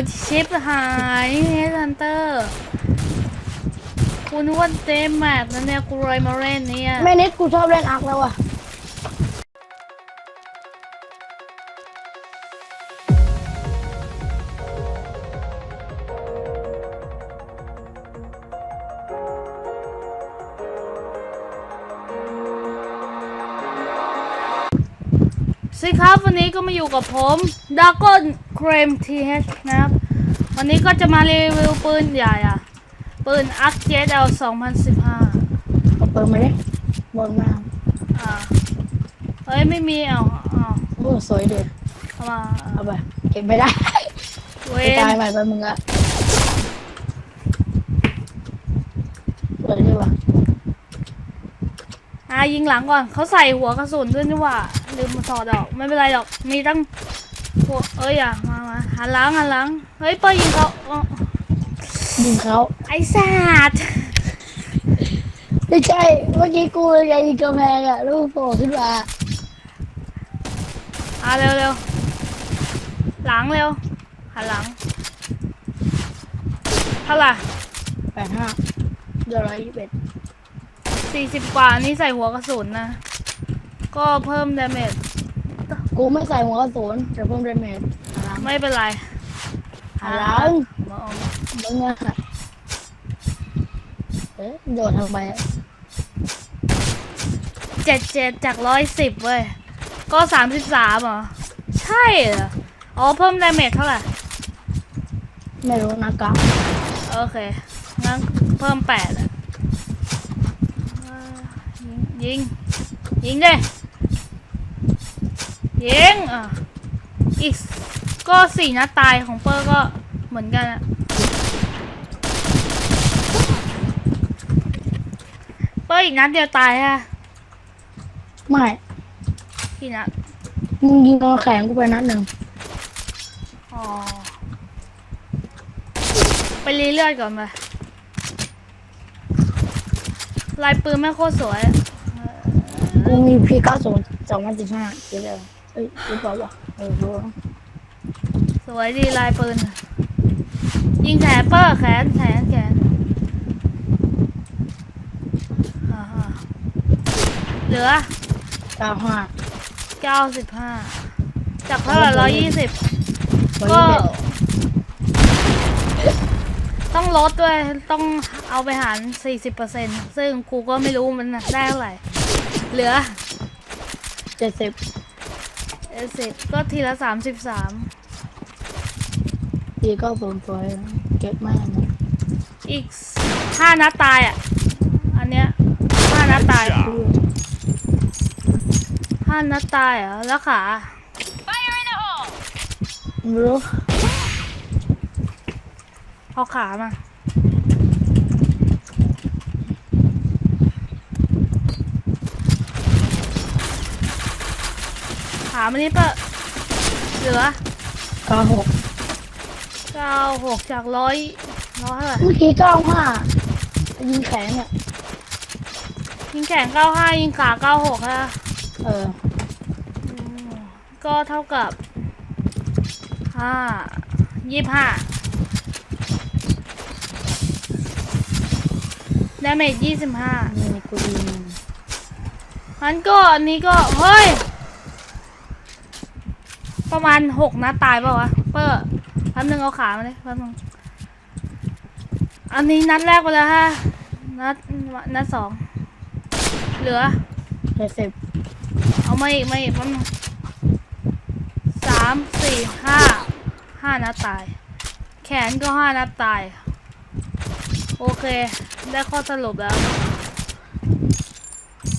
ยชิปหายเฮดฮันเตอร์คุณว่าเจมแมปนั่นเนี่ยกูเลยมาเล่นเนี่ยแม่นิดกูชอบเล่นอาร์คแล้วอะสิครับวันนี้ก็มาอยู่กับผมด a ก o n เครมทีเนะครับ วันนี้ก็จะมารีวิวปืนใหญ่อะปืนอักเจดเอล2015เอาเปิดมาดิบนมาอ่าเอ้ยไม่มีเอาเอาโอ้สวยเด็ดเอามาเอาไปเก็บไม่ได้เวไปตายนใหม่ไปมึงอะสวยดีว่ะอ่ายิงหลังก่อนเขาใส่หัวกระสุนด้วยนี่หว่าลืมมาถอดออกไม่เป็นไรหรอกมีตั้ง หัวเอ้ยอะมามาหันหลังหันหลัง เฮ้ยเปิ้ลยิงเขาอ๋อยิงเขาไอ้สัตว์ไม่ใช่เมื่อกี้กูเลยยิงกระแพงอะลูกโผล่ขึ้นมาอ่าเร็วเร็วหลังเร็วหันหลังเท่าไหร่แปดห้าเดือนร้อยยี่สิบเอ็ดสี่สิบกว่านี่ใส่หัวกระสุนนะ ก็เพิ่มดาเมจ กูไม่ใส่หัวกระสุนแต่เพิ่มเดเมจหลังไม่เป็นไรหลังมองมึงอะเอ๊ะโดดทำไมอะเจ็ดเจ็ดจากร้อยสิบเว้ย ก็สามสิบสามเหรอ ใช่เหรอ อ๋อ เพิ่มดาเมจเท่าไหร่ ไม่รู้นากาโอเค งั้นเพิ่มแปดอะเอ่อยิง ยิง ยิงดิยิ งอะอีกก็สี่นัดตายของเปอร์ก็เหมือนกันอะเปอร์อีกนัดเดียวตายฮะไม่กี่นัดมึงยิงเอาแข็งกูไปนัดหนึ่งอ๋อไปรีเลือดก่อนไปลายปืนไม่งโคตรสวยกูมีพีเก้าศูนย์สองพันสิบห้าเดี๋ยวเลยเอ้ยรู้เปล่าวะเออรู้สวยดีลายปืน ยิงแขนเปอร์แขนแขนแขนอ่าฮะเหลือเก้าห้าเก้าสิบห้าจากเท่าไหร่ร้อยยี่สิบร้อยก็ ยี่สิบต้องลดด้วย ต้องเอาไปหารสี่สิบเปอร์เซ็นซึ่งครูก็ไม่รู้มันน่ะได้เท่าไหร่ เหลือ เจ็ดสิบ เอสิบก็ทีละสามสิบสามพีเก้าศูนย์สวยเก็บมากนะอีกห้านัดตายอะ อันเนี้ยห้านัดตายห้านัดตายเหรอแล้วขาไม่รู้เอาขามาามันนี่ปะเหลือเก้าหกเก้าหกจากร้อยร้อยเท่าไหร่เมื่อกี้เก้าห้ายิงแข็งอะยิงแข่งเก้าห้ายิงขาเก้าหกฮะเอออืมก็เท่ากับห้ายี่ห้าดาเมจยี่สิบห้านี่กูยิงงั้นก็อันนี้ก็ เฮ้ย ประมาณหกนัดตายเปล่าวะเปอร์แป๊บนึงเอาขามาเลยแป๊บนึงอันนี้นัดแรกไปแล้วฮะนัดนัดสองเหลือเจ็ดสิบเอามาอีกมาอีกแป๊บนึงสามสี่ห้าห้านัดตาย แขนก็ห้านัดตาย โอเค ได้ข้อสรุปแล้ว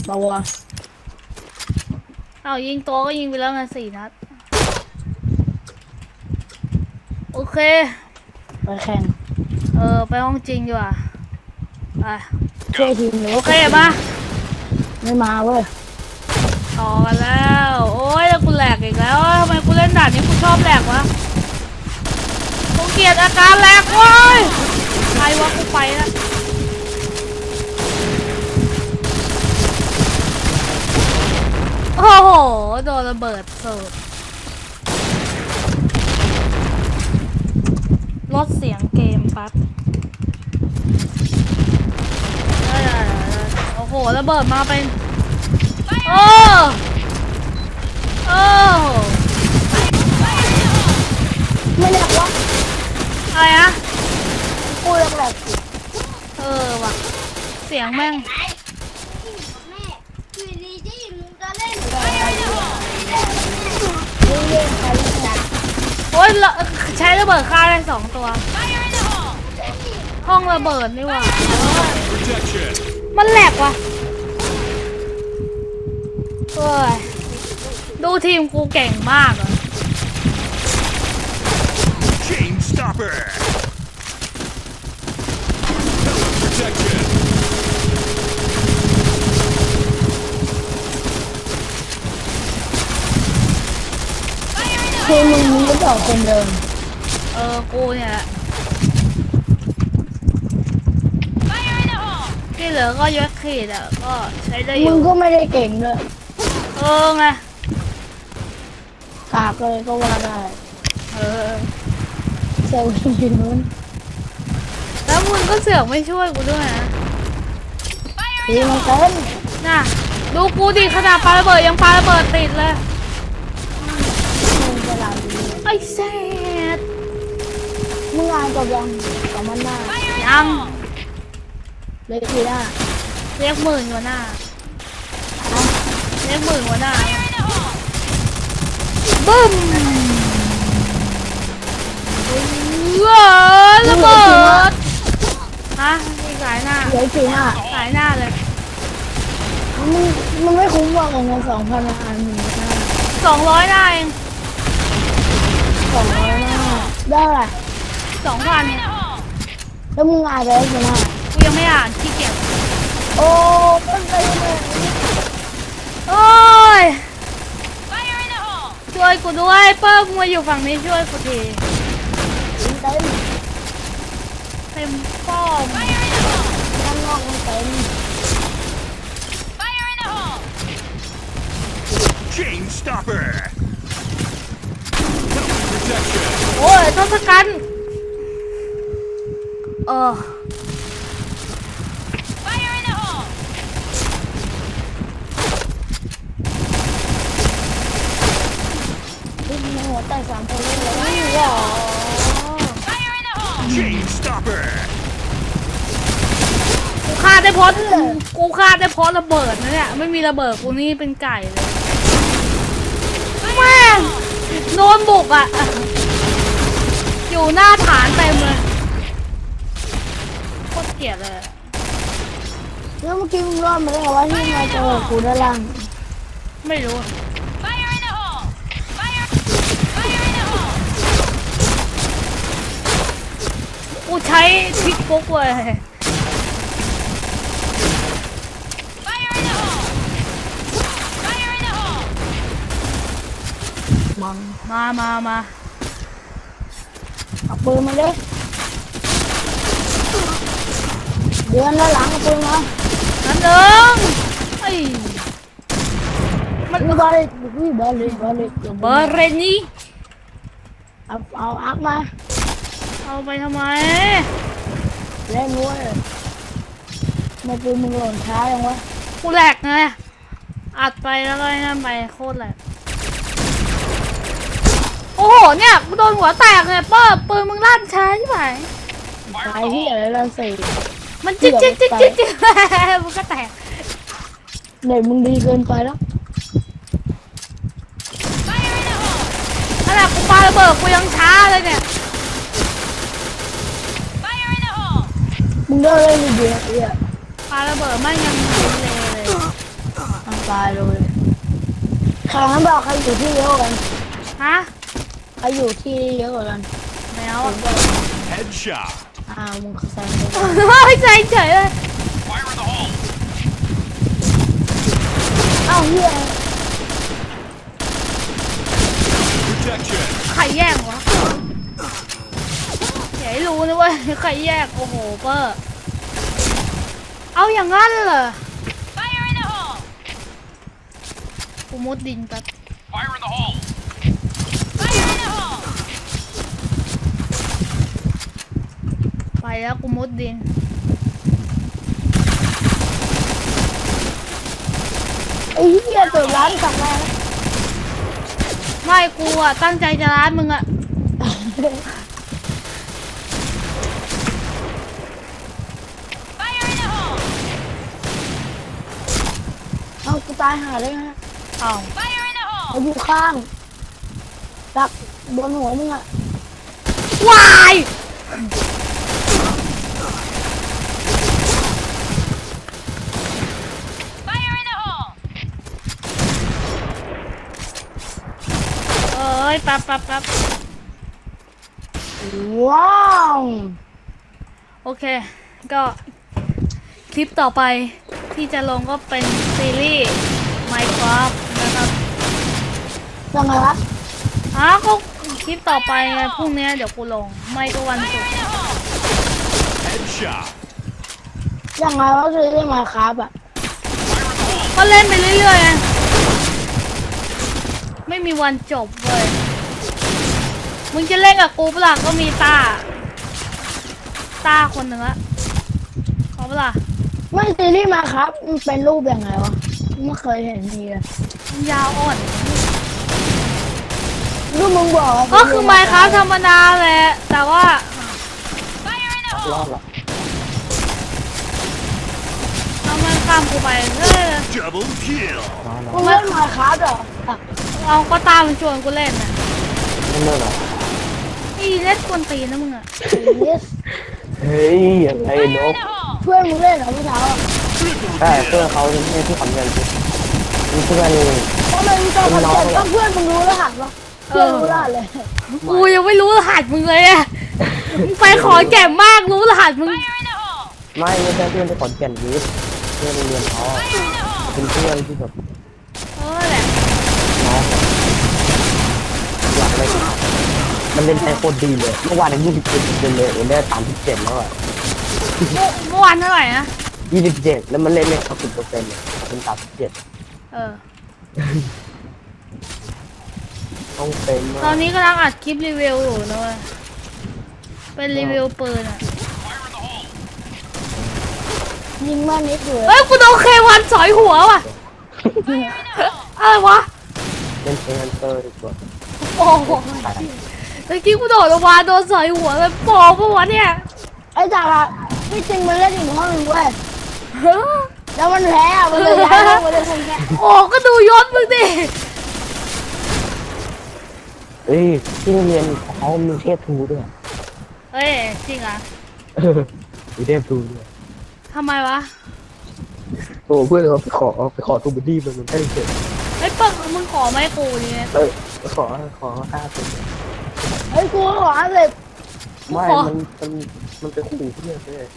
บาวะเอายิงตัวก็ยิงไปแล้วไงสี่นัด โอ เค ไปแข่งเออ ไปห้องจริงดีกว่าไปช่วยทีมหรือโอว่าเคมาไม่มาเว้ยต่อกันแล้ว โอ้ยแล้วกูแหลกอีกแล้วเอ้ยทำไมกูเล่นด่านนี้กูชอบแหลกวะกูเกลียดอาการแหลกเว้ยใครวะกูไปแล้วโอ้โห โดนระเบิดสู ดดเสียงเกมแปั๊บได้ได้ได้ได้โอ้โหระเบิดมาเป็นโอ้โอ้ไม่เรียกว่าอะไรนะกูเรียกแบบสิเออว่ะ เสียงแม่งแม่อยู่ดีที่มึงจะเล่นมึงเรียกใครเรียกนะโอ้ยละ ใช้ระเบิดฆ่าได้สองตัว ห้องระเบิดนี่หว่า Protection. มันแหลกว่ะเฮ้ยดูทีมกูเก่งมากอะ Chain stopper. Protection. คือมึงมึงก็บอกคนเดิมเออกูเนี่ยแหละที่เหลือก็ยกขีดอะก็ใช้ได้อมึยู่งก็ไม่ได้เก่งเลยเออไงกากเลยก็ว่าได้เออ เซลล์ทีนู้นแล้วมึงก็เสือกไม่ช่วยกูด้วยนะทีมันเต้นน่ะดูกูดิขนาดปาระเบิดยังปาระเบิดติดเลย มึงจะหลับดีไอ้แซ ดมึงอ่านจบยังกับมันหน้ายังเลยทีหน้าเรียกหมื่นกว่าหน้าเรียกหมื่นกว่าหน้าบึ้มว้าวระเบิดฮะมีหลายหน้าเหลือทีหน้าหลายหน้าเลยมึงมันไม่คุ้มว่าของเงินสองพันอ่านหนึ่งหน้าสองร้อยหน้าเองสองร้อยหน้าได้แหละ สองพันเนี่ยแล้วมึงอ่านไปแล้วกี่หน้ากูยังไม่อ่านขี้เกียจโอ้ต้นไปเลยโอ้ยช่วยกูด้วยเปิ้มมาอยู่ฝั่งนี้ช่วยกูทีเต็มเต็มป้อมข้างนอกมันเต็ม Chain stopper. Protection. โอ้ยทศกัณฐ์เออดิ้นในหัวใจสามคนเลยเลยหรอ Chain stopper. กูฆ่าได้เพราะกูฆ่าได้เพราะระเบิดนะเนี่ยไม่มีระเบิดกูนี่เป็นไก่เลยแม่งโดนบุกอะ อยู่หน้าฐานเต็มเลย โคตรเกลียดเลยแล้วเมื่อกี้มึงรอดมาได้ไงวะที่มาเจอกูด้านล่างไม่รู้กูใช้ทริกฟุกเลยมันมามามาเอาปืนมาเลย เดือนละหลังเอาปืนมานั่นหนึ่งไอ้มันวิ่งบอลเลยวิ่งบอลเลยบอลเลยเบอร์เรนนี่เอาเอาอักมา เอาไปทำไมเล่นด้วยมาปืนมึงหล่นช้ายังวะกูแหลกไงอัดไปแล้วก็นั่นไปโคตรแหลกโอ้โหเนี่ยกูโดนหัวแตกเลยเปิ้ลปืนมึงลั่นช้าใช่ไหมตายที่อะไรละสี่ มันจิ๊กจิ๊กจิ๊กจิ๊กจิ๊กมึงก็แตกเด็กมึงดีเกินไปแล้วขนาดกูปาระเบิดกูยังช้าเลยเนี่ยมึงเลิกเล่นดีเดียวเอียปาระเบิดมันยังดีเลยเลยทำตายเลยใครงั้นบอกใครอยู่ที่เยอะกว่ากันฮะใครอยู่ที่เยอะกว่ากันแมวอะ Headshot. อ้าวมึงแซงไปเฮ้ยใจเฉยเลยอ้าวเฮียใครแย่งวะอย่าให้รู้นะเว้ยใครแยกโอ้โหเปอร์เอาอย่างงั้นเหรอกูมุดดินแป๊บ Fire in the hole. แล้วกูมุดดิน ไอ้เหี้ยเปิดร้านกลับมาไม่กูอะตั้งใจจะร้านมึงอะ เอากูตายหาได้ไงอ้าวเอาอยู่ข้างดักบนหัวมึงอะวายเอ้ ยแป๊บแป๊บแป๊บว้าวโอเค ก็คลิปต่อไปที่จะลงก็เป็นซีรีส์ Minecraft นะครับยังไงวะอ้าวก็คลิปต่อไปไงพรุ่งนี้เดี๋ยวกูลง ไม่ก็วันศุกร์ Headshot. ยังไงวะจะได้มาครับอะก็เล่นไปเรื่อยๆไงไม่มีวันจบเลย มึงจะเล่นกับกูเปะล่าก็มีตา ตาคนหนึ่งละเอาเปะล่าไม่ซีรีส์มาครับมันเป็นรูปยังไงวะไม่เคยเห็นทีเลยมันยาวอ่อนรูปมึงบอกว่าก็คือไมค์ครับธรรมดาแหละแต่ว่า รอดหรอเอามันข้ามกูไปเออ Double kill. มึงเล่นมาครับเหรออะเอาก็ตามมันชวนกูเล่นน่ะไม่เลิกหรอ นี่เล่นกวนตีนนะมึงอะเยสเฮ้ยไอ้นกเพื่อนมึงเล่นเหรอเมื่อเช้าอะ Triple ใช่ kill. เพื่อนเขาที่ที่ขอนแก่นมีเพื่อนทำไมมึงจะคอนเทนต์ต้องเพื่อนมึงรู้รหัสวะเพื่อนรู้รหัสเลยกูยังไม่รู้รหัสมึงเลยอะมึงไปขอแก่มากรู้รหัสมึง ไม่ไม่ใช่เพื่อนที่ขอนแก่นยึดเพื่อนโรงเรียนเขาเป็นเพื่อนที่แบบ เออแหละ น้องหลักเลย มันเล่นไอโคตรดีเลยเมื่อวานในยี่สิบเจ็ดเป็นเลยวันนี้สามสิบเจ็ดแล้วอะเมื่อเมื่อวานเท่าไหร่นะยี่สิบเจ็ดแล้วมันเล่นเลยเขาสิบเปอร์เซ็นต์เลยเป็นสามสิบเจ็ดเออ ต้องเป็นตอนนี้กำลังอัดคลิปรีวิวอยู่นะเว้ยเป็นรีวิวปืนอะยิงมานิดเดียวเฮ้ยกูโดนเควันสอยหัวว่ะอะไรวะเล่นเซนเตอร์ดีกว่าโอ้โห เมื่อกี้กูโดดลงมาโดนสอยหัวเลยปอปะวะเนี่ยไอ้จ่าอะที่จริงมันเล่นอยู่ห้องนึงเว้ยแล้วมันแพ้อะมันเลยย้ายห้องมาเลยคนแค่โอ้ก็ดูยศมึงดิเอ้ยที่โรงเรียนเขามีเทพทูด้วยเฮ้ยจริงอะเออมีเทพทูด้วยทำไมวะโอ้เพื่อนเขาไปขอไปขอทูบดี้มันมันได้เสร็จเฮ้ยเปิ้งมึงขอไม่กูเนี่ยเออไปขอขอห้าสิบ เฮ้ยกูก็ขอเลยไม่ขอมันมันมันไปขู่เพื่อนเลย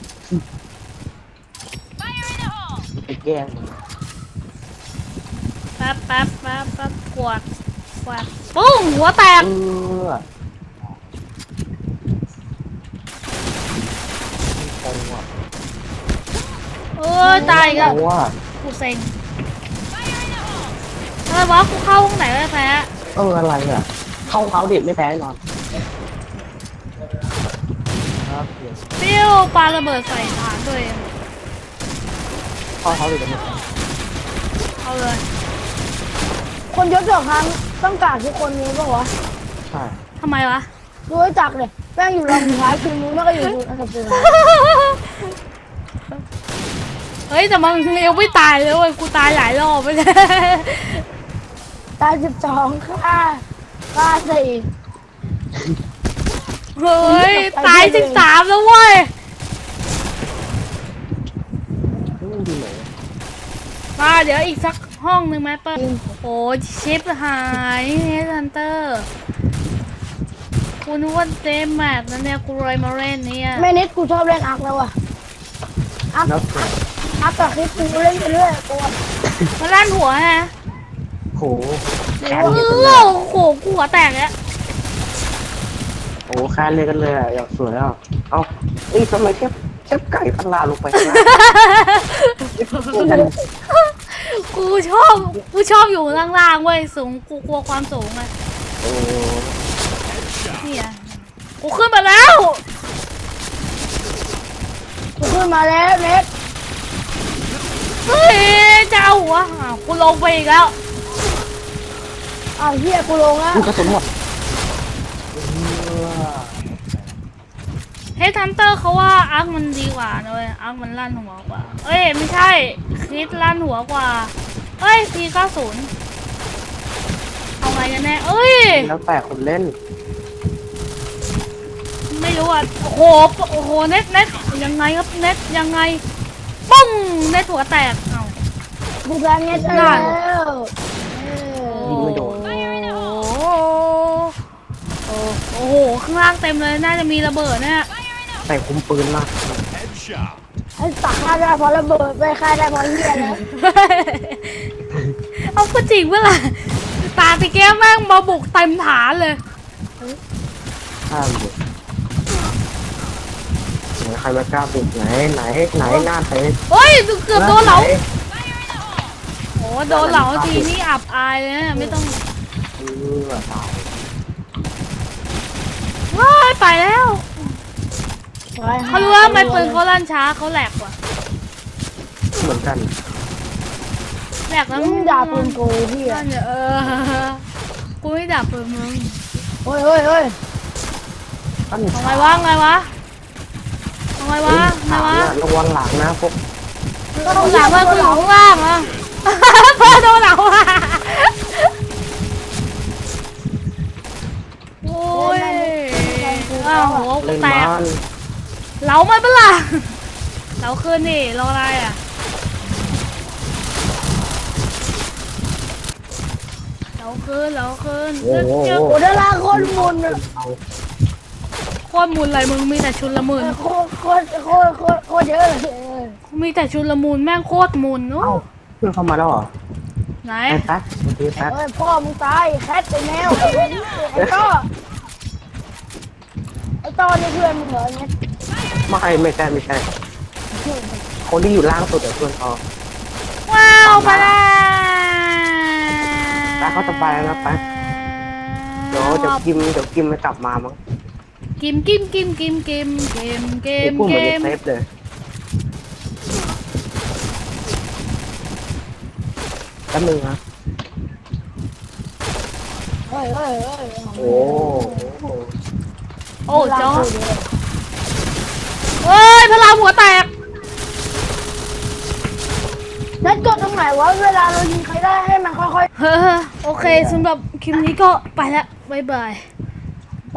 ไปแกล้งมันแป๊บแป๊บแป๊บแป๊บกวาดกวาดปุ้งหัวแตก เออตรงว่ะเออตายอีกตแล้วรงว่ะกูเซ็งอะไรวะกูเข้าห้องไหนไม่แพ้ เอออะไรอะ เข้าเขาเด็ดไม่แพ้แน่นอน ครับเดี๋ยวปิ้วปาระเบิดใส่ฐานตัวเองเข้าเขาเด็ดไม่แพ้เอาเลยคนยศสองครั้งต้องการทุกคนนี้ป่าวะใช่ทำไมวะดูให้จักเลยแป้งอยู่รองสุดท้ายคือมึงไม่ก็อยู่อันดับสุดท้ายเฮ้ยแต่มันยังไม่ตายเลยเว้ยกูตายหลายรอบไปเลยตายสิบสองค่าค่าสี่ เฮ้ยตายสิบสามแล้วเว้ยนี่มันอยู่ไหนมาเดี๋ยวอีกสักห้องหนึ่งไหมเปิ้ลโอ้ยชิปหายเฮดฮันเตอร์กูนึกว่าเต็มแมปนะเนี่ยกูเลยมาเล่นเนี่ยแม่นิดกูชอบเล่นอักแล้วอะอักแล้วเสร็จอักกับคลิปกูเล่นไปเรื่อยกูมาลั่นหัวฮะโหแขเอนเลยกันอเลยโอ้โหกูหัวแตกแล้วโอ้แคนเลยกันเลยอะอยากสวยอะเอาเอ้ยทำไมแค่แค่ไก่พันลาลงไปข้างล่างกันกูชอบ กูชอบอยู่ล่างๆเว้ยสูง กูกลัวความสูงไงโอ้เนี่ย กูขึ้นมาแล้วเขึ้นมาแล้วเน็ตเฮ้ยจะเอาหัวอ้าวกูลงไปอีกแล้ว อ้าวเฮียกูลงแล้วลูกกระสุนหมด เฮ้ยทันเตอร์เขาว่าอาร์คมันดีกว่านะเว้ยอาร์คมันลั่นหัวกว่า เอ้ยไม่ใช่คริสลั่นหัวกว่าเอ้ยทีเก้าศูนย์เอาไงกันแน่เอ้ย แล้วแต่คนเล่น ไม่รู้อะโอ้โหโอ้โหเน็ตเน็ตยังไงครับเน็ตยังไงปุ้งเน็ตหัวแตกเอ้ากูแพ้เน็ตได้แล้วเออยิงไม่โดนโอ้โหโอ้โห ข้างล่างเต็มเลย น่าจะมีระเบิดเนี่ย แต่คุมปืนมาก Headshot. ไอ้ตักฆ่าได้เพราะระเบิดไปฆ่าได้เพราะเฮียแล้วเอาก็จริงเมื่อไหร่ตาติแก้แม่งมาบุกเต็มฐานเลยข้ามดิไหนใครมากล้าบุกไหนไหนไหนหน้าเตะเฮ้ยเกือบโดนเหลาโอ้โดนเหลาทีนี่อับอายเลยนะไม่ต้องเออตายว้ายไปแล้ว เขารู้ว่าทำไมปืนเขาลั่นช้าเขาแหลกว่ะเหมือนกันแหลกแล้วมึงด่าปืนกูพี่นั่นเนี่ยเออกูไม่ด่าปืนมึงเฮ้ยเฮ้ยเฮ้ยตั้งเอาไงวะไงวะเอาไงวะไงถามวะระวังหลังนะพวกต้องหลังว่ากูอยู่ข้างล่างอะเพื่อโดนหลังว่ะโอ้ยอ้าวหัวกูแตก เหลามันเปะล่าเหลาคืนนี่รออะไรอะเหลาคืนเหลาคืนโอ้โห เจอโอ้ด้านล่างโคตรมุนอะเอาโคตรมุนอะไรมึงมีแต่ชุนละมุนโคตรโคตรโคตรโคตรโคตรเยอะเลยเออมีแต่ชุนละมุนแม่งโคตรมุนโอ้เอ้าเพื่อนเข้ามาแล้วเหรอไหนไอ้แป๊กเมื่อกี้แป๊กเฮ้ยพ่อมึงตายแคทไอ้แมวไอ้ต้อไอ้ต้อนี่เพื่อนมึงเหรอเนี่ย ไม่ไม่ใช่ไม่ใช่ คนที่อยู่ล่างสุดเดี๋ยวเพื่อนเขาว้าวไปแล้วแป๊กเขาจะไปแล้วนะแป๊กเดี๋ยวเดี๋ยวกิมเดี๋ยวกิมไม่กลับมามั้งกิมกิมกิมกิมกิมเกมเกไอ้มพูดเหเกมือนมจะเซฟเลยแป๊บนึงนะเฮ้ยเฮ้ยเฮ้ยโอ้โหโอ้จอ เฮ้ยพลังหัวแตกนั่นกดตรงไหนวะเวลาเรายิงใครได้ให้มันค่อยเฮ้อโอเคสำหรับคลิปนี้ก็ไปแล้วบ๊ายบาย